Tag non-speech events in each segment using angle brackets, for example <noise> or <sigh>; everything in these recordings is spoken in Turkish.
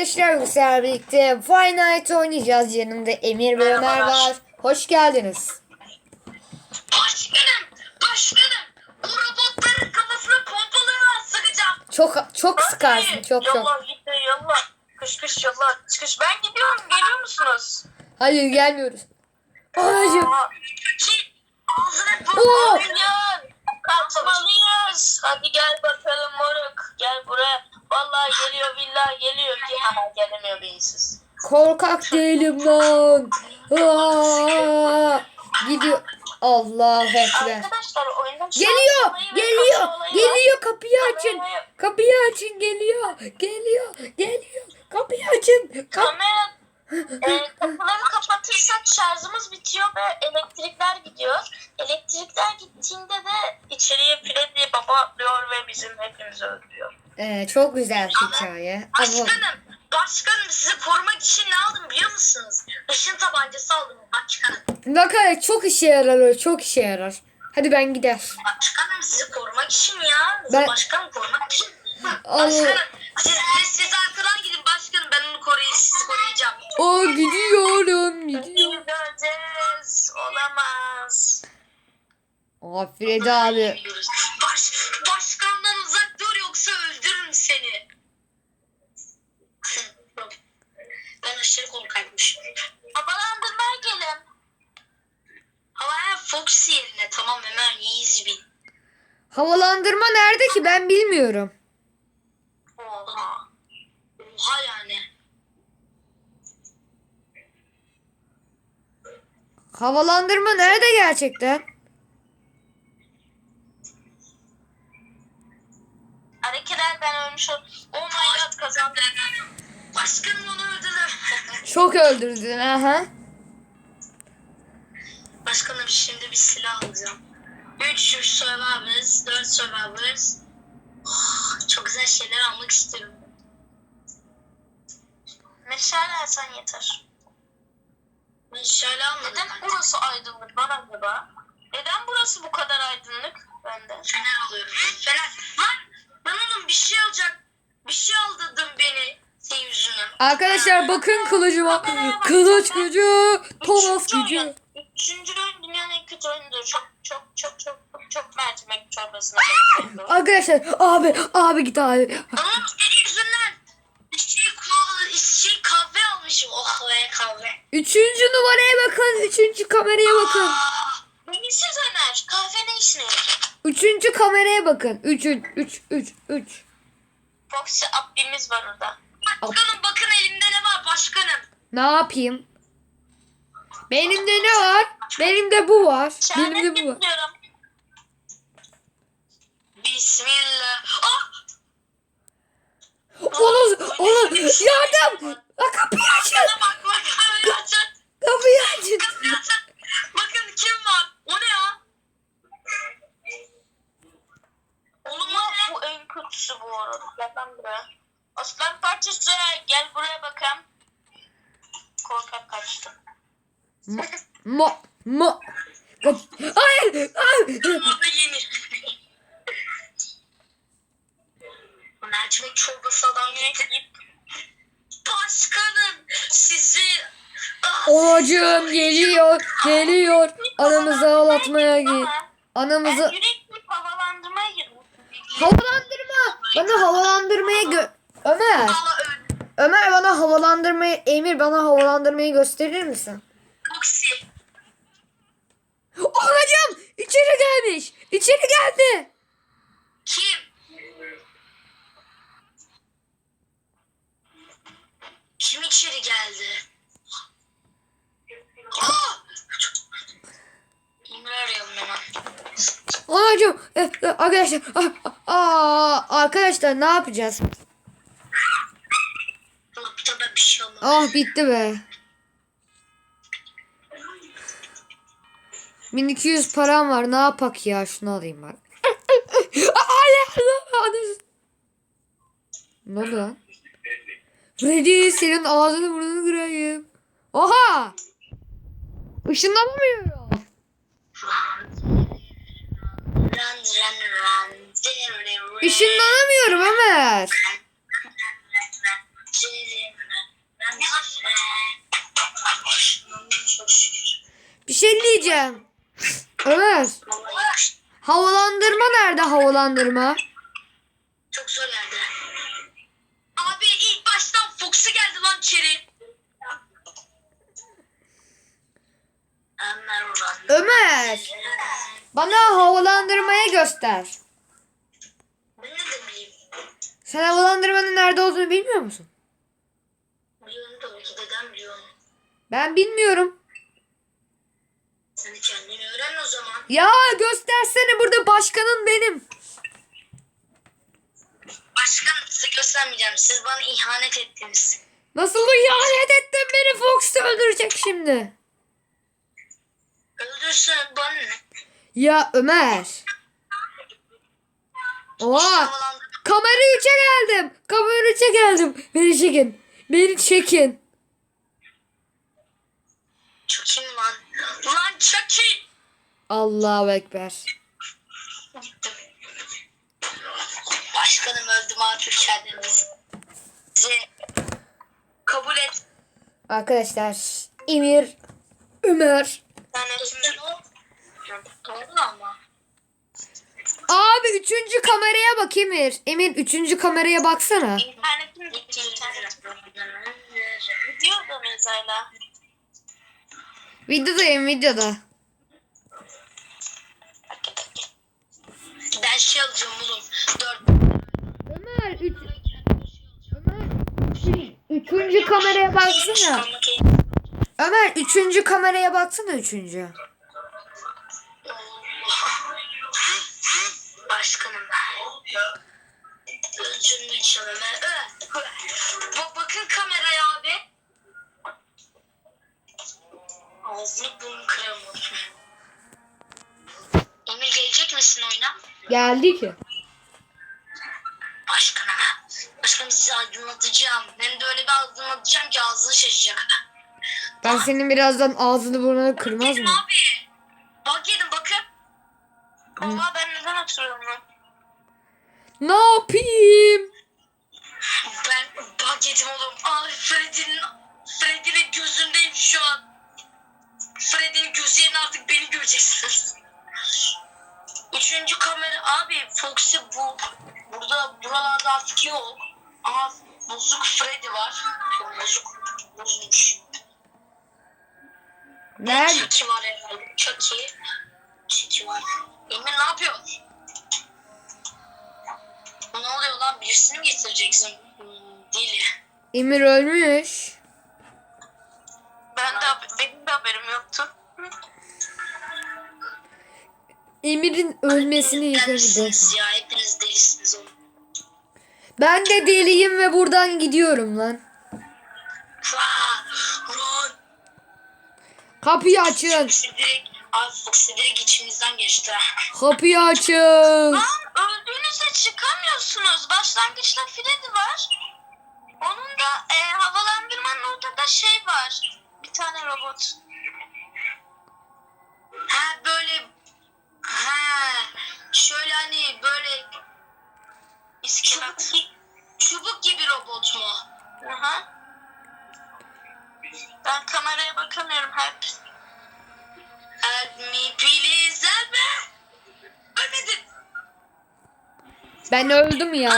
arkadaşlar bu sefer birlikte Night oynayacağız. Yanımda Emir ve Ömer var. Hoş geldiniz. Başkanım, başkanım. Bu robotların kafasına pompalarla sıkacağım. Çok çok sıkarsın çok çok. Yallah gitti yallah. Kış kış yallah. Kış kış. Ben gidiyorum. Geliyor musunuz? Hayır gelmiyoruz. Anacığım. Şey, ağzına Oo. Kaçmalıyız. Hadi gel bakalım moruk. Gel buraya. Vallahi geliyor billahi geliyor. Ki hemen gelemiyor beyinsiz. Korkak değilim lan. Aa, gidiyor. Allah ekber. Arkadaşlar Geliyor, geliyor, geliyor. Kapıyı açın. Kapıyı açın geliyor. Geliyor, geliyor. Kapıyı açın. Kap Kamera e, kapıları kapatırsak şarjımız bitiyor ve elektrikler gidiyor. Elektrikler gittiğinde de içeriye Freddy baba atlıyor ve bizim hepimizi öldürüyor. Ee, çok güzel hikaye. Ama Başkanım, başkanım sizi korumak için ne aldım biliyor musunuz? Işın tabancası aldım başkanım. ne kadar çok işe yarar o, çok işe yarar. Hadi ben gider. Başkanım sizi korumak için ya. Ben- başkanım korumak için. Allah. Başkanım siz, siz, siz arkadan gidin başkanım ben onu koruyacağım. Sizi koruyacağım. Aa gidiyorum, gidiyorum. Biz öleceğiz. Olamaz. Aa abi. Baş, 100 bin. Havalandırma nerede ki ben bilmiyorum. Oha. Oha yani. Havalandırma nerede gerçekten? Hareketler ben ölmüş oldum. Oh my god kazandım. Başkanım onu öldürdü. <laughs> Çok öldürdün aha. Başkanım şimdi bir silah alacağım. 3 survivors, 4 survivors. Oh, çok güzel şeyler almak istiyorum. Meşale alsan yeter. Meşale al. Neden burası aydınlık bana acaba? Neden burası bu kadar aydınlık? Ben de. Fener alıyorum. Fener. Lan! Ben oğlum bir şey alacak. Bir şey aldırdın beni. Senin yüzünden. Arkadaşlar bakın kılıcıma. Kılıç gücü, Thomas gücü. oyun. Üçüncü oyun dünyanın en kötü oyunudur. Çok çok çok, çok mercimek çorbasına benziyor. Arkadaşlar abi abi git abi. Ama senin yüzünden şey, şey kahve almışım. Oh be kahve. Üçüncü numaraya bakın. Üçüncü kameraya bakın. Benimsiz Ömer. Kahve ne işine? Üçüncü kameraya bakın. Üç, üç, üç, üç, üç. Foxy abimiz var orada. Başkanım bakın elimde ne var başkanım. Ne yapayım? Benim de ne var? Benim de bu var. Benim de bu var. yapıyorum. Bismillah. Ah! Oğlum, oğlum yardım. La kapıyı açın. Bak bak kahve açın. Kapıyı açın. Kapıyı açın. Bakın kim var? O ne ya? Oğlum o bu en kötüsü bu arada. Gel lan buraya. Aslan parçası gel buraya bakalım. Korkak kaçtı. Mo, mo, mo. Hayır, hayır. Ama yeni. Mercimek çorbası adam getirip Başkanım sizi Ah, Oracığım geliyor, geliyor. Anamızı ağlatmaya. Ben Anamızı havalandırma. Bana havalandırmayı gö... Ömer. Ömer bana havalandırmayı, Emir bana havalandırmayı gösterir misin? Foxy. Anacığım içeri gelmiş. İçeri geldi. Kim? Kim içeri geldi? Anacığım e, e, arkadaşlar ah, ah, arkadaşlar ne yapacağız? Allah bir tane bir şey. Ah bitti be. 1200 param var ne yapak ya şunu alayım ay, Ne oldu lan? Freddy senin ağzını burnunu kırayım. Oha! Işınlanamıyorum. Işınlanamıyorum Ömer. Bir şey diyeceğim. Ömer. Havalandırma nerede havalandırma? Çok zor yerde. Abi ilk baştan Fox'u geldi lan içeri. Ömer. Bana havalandırmayı göster. Ben ne de bileyim. Sen havalandırmanın nerede olduğunu bilmiyor musun? Biliyorum tabii ki dedem biliyor. Ben bilmiyorum. Sen de kendini öğren o zaman. Ya göstersene burada başkanın benim. Başkan size göstermeyeceğim. Siz bana ihanet ettiniz. Nasıl ihanet ettin beni Fox öldürecek şimdi. Öldürsün bana ne? Ya Ömer. Oha. Kamera 3'e geldim. Kamera 3'e geldim. Beni çekin. Beni çekin. Mi lan? Lan Chucky! Allahu Ekber. Başkanım öldüm artık kendinizi. Kabul et. Arkadaşlar Emir, Ömer. Doğru ama. Abi üçüncü kameraya bak Emir. Emir üçüncü kameraya baksana. İnternetim gitti. Videoda mıyız hala? Videodayım videoda. Ben şey alacağım oğlum. Dört. Ömer, üç, Ömer üçüncü kameraya baksana. Ömer üçüncü kameraya baksana üçüncü. Başkanım. İnşallah. Bak bakın kameraya abi. Ağzını burnunu kırarım. Emir gelecek misin oyuna? Geldi ki. Başkanım. Başkanım sizi aydınlatacağım. Hem de öyle bir aydınlatacağım ki ağzını şaşacak. Ben senin birazdan ağzını burnunu kırmaz mı? abi. Bak yedim bakın. Allah ben neden hatırlıyorum lan? Ne yapayım? Ben bak yedim oğlum. Abi Freddy'nin Freddy'nin gözündeyim şu an. Freddy'nin gözü yerine artık beni göreceksiniz. <laughs> Üçüncü kamera abi Foxy bu. Burada buralarda artık yok. Ama bozuk Freddy var. Bozuk. Bozulmuş. Nerede? Chucky var herhalde. Chucky. Chucky var. Emir ne yapıyor? Ne oluyor lan? Birisini mi getireceksin? Hmm, Deli. Emir ölmüş. Ben de benim de haberim yoktu. Emir'in ölmesini. Delisiniz ya. Hepiniz delisiniz oğlum. Ben de deliyim ve buradan gidiyorum lan. Kapıyı açın. Direkt, abi direkt içimizden geçti. Kapıyı açın. Lan öldüğünüzde çıkamıyorsunuz. Başlangıçta Freddy var. Onun da e, havalandırmanın ortada şey var. Bir tane robot. Ha böyle ha şöyle hani böyle çubuk, gi- çubuk gibi robot mu? Aha. Ben kameraya bakamıyorum hep. Ben öldüm ya.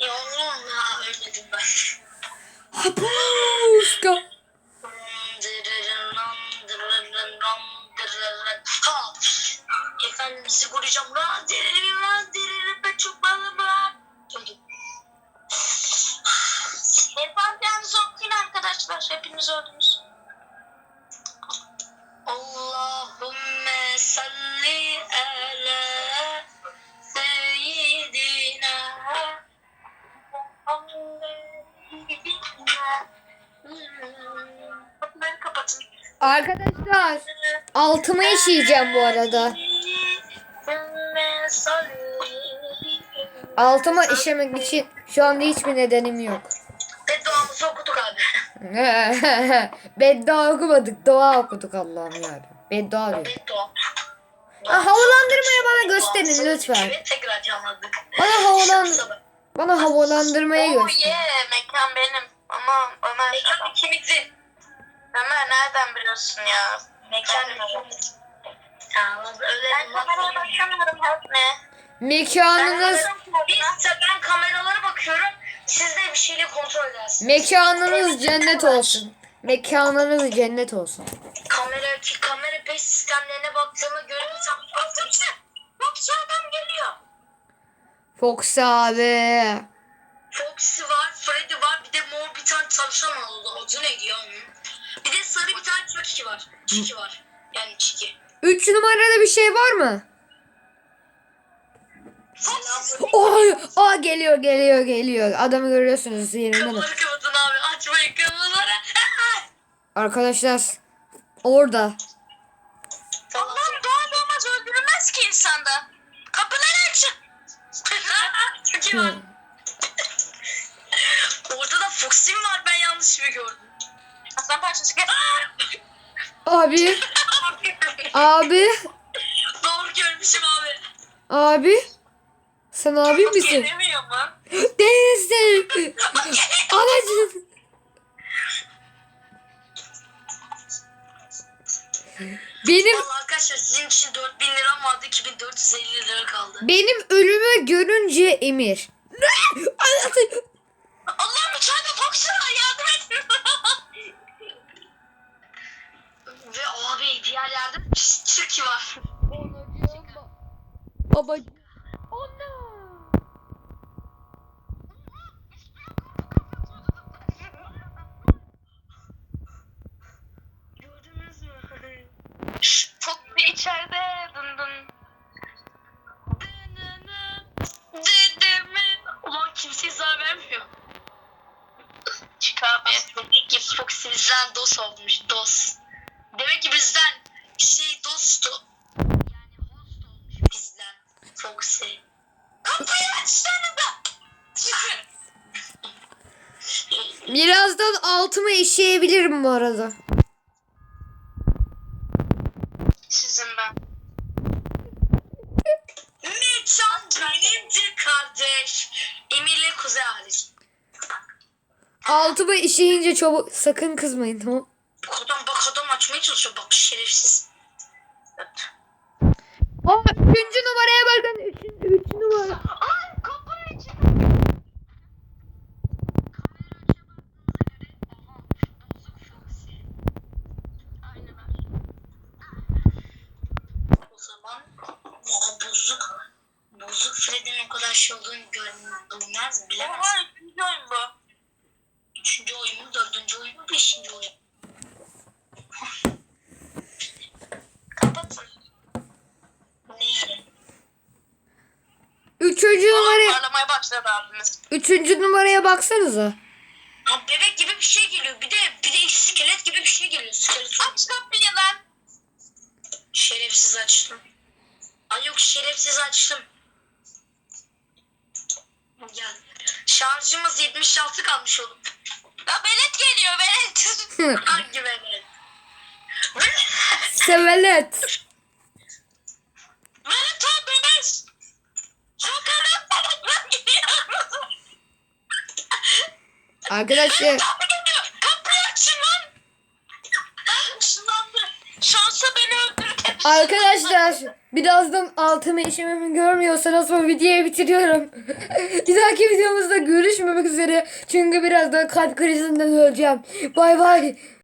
Ya oğlum ya ölmedim ben. Hapuska. Ha! Efendim sizi koruyacağım. Arkadaşlar altıma işeyeceğim bu arada. Altıma işemek için şu anda hiçbir nedenim yok. Bedduamızı okuduk abi. <laughs> Beddua okumadık. Dua okuduk Allah'ım yarabbim. Beddua diyor. Beddua. Ha, havalandırmayı bana gösterin lütfen. Bana havalan bana havalandırmayı Oh göster. yeah mekan benim. Ama Ömer. Mekan ikimizin. Ömer nereden biliyorsun ya? Mekan Tamam, ben kameraya bakamıyorum. Ne? Mekanınız Biz, ben kameralara bakıyorum. Siz de bir şeyle kontrol edersiniz. mekanınız cennet olsun. Mekanınız cennet olsun. kamera ki kamera 5 sistemlerine baktığıma göre mesela Foxy Foxy adam geliyor. Fox abi. Foxy var, Freddy var, bir de mor bir tane tavşan oldu. Adı neydi ya onun? Bir de sarı bir tane Chucky var. Chucky var. Yani Chucky. 3 numarada bir şey var mı? Oy, aa geliyor geliyor geliyor. Adamı görüyorsunuz yerinden. Kapıları kapatın abi. Açmayın kapıları. <laughs> Arkadaşlar orada. Allah'ım doğal olmaz öldürülmez ki insanda. Kapıları açın. <laughs> Chucky var. Orada da Foxy mi var ben yanlış mı gördüm? Aslan parçası gel. Abi, abi, Doğru görmüşüm abi. abi. Sen abi misin? Gelemiyor mu? Değilsin. Anacığım. Benim Vallahi arkadaşlar sizin için 4000 liram vardı 2450 lira kaldı. benim ölümü görünce Emir. Anlatayım. Yerde Chucky var. Baba. Gördünüz mü? Foxy içeride dın dın. Dedemi. Ulan kimseye zarar vermiyor. Çık abi. Demek ki Foxy bizden dost olmuş. Dost. Demek ki bizden şey dostu. Yani host olmuş bizden. Foxy. Kapıyı açsanıza. Birazdan altıma işeyebilirim bu arada. Sizin ben. Mecan benimdir kardeş. Emir'le Kuzey hariç. Altıma işeyince çabuk sakın kızmayın tamam. Bu adam bak adam açmaya çalışıyor bak şerefsiz. Evet. Aa üçüncü numaraya bakın. Üçüncü, üç numara. Ay kapının içinde. O zaman o bozuk bozuk Freddy'nin o kadar şey olduğunu görmez bilemez. Oha üçüncü oyun bu. Üçüncü oyun mu, dördüncü oyun mu, beşinci oyun. Kapatın. Üçüncü numaraya, Parlamaya başladı abimiz. üçüncü numaraya baksanıza. Ha, bebek gibi bir şey geliyor. Bir de bir de iskelet gibi bir şey geliyor. Skeleton. Aç kapıyı lan. Şerefsiz açtım. Ay yok şerefsiz açtım. Gel. Şarjımız 76 kalmış oğlum. Ya velet geliyor velet. <laughs> Hangi velet? Sevelet. Velet o bebek. Arkadaşlar. Arkadaşlar birazdan altıma işememi görmüyorsanız o videoyu bitiriyorum. <laughs> Bir dahaki videomuzda görüşmemek üzere. Çünkü birazdan kalp krizinden öleceğim. Bay bay.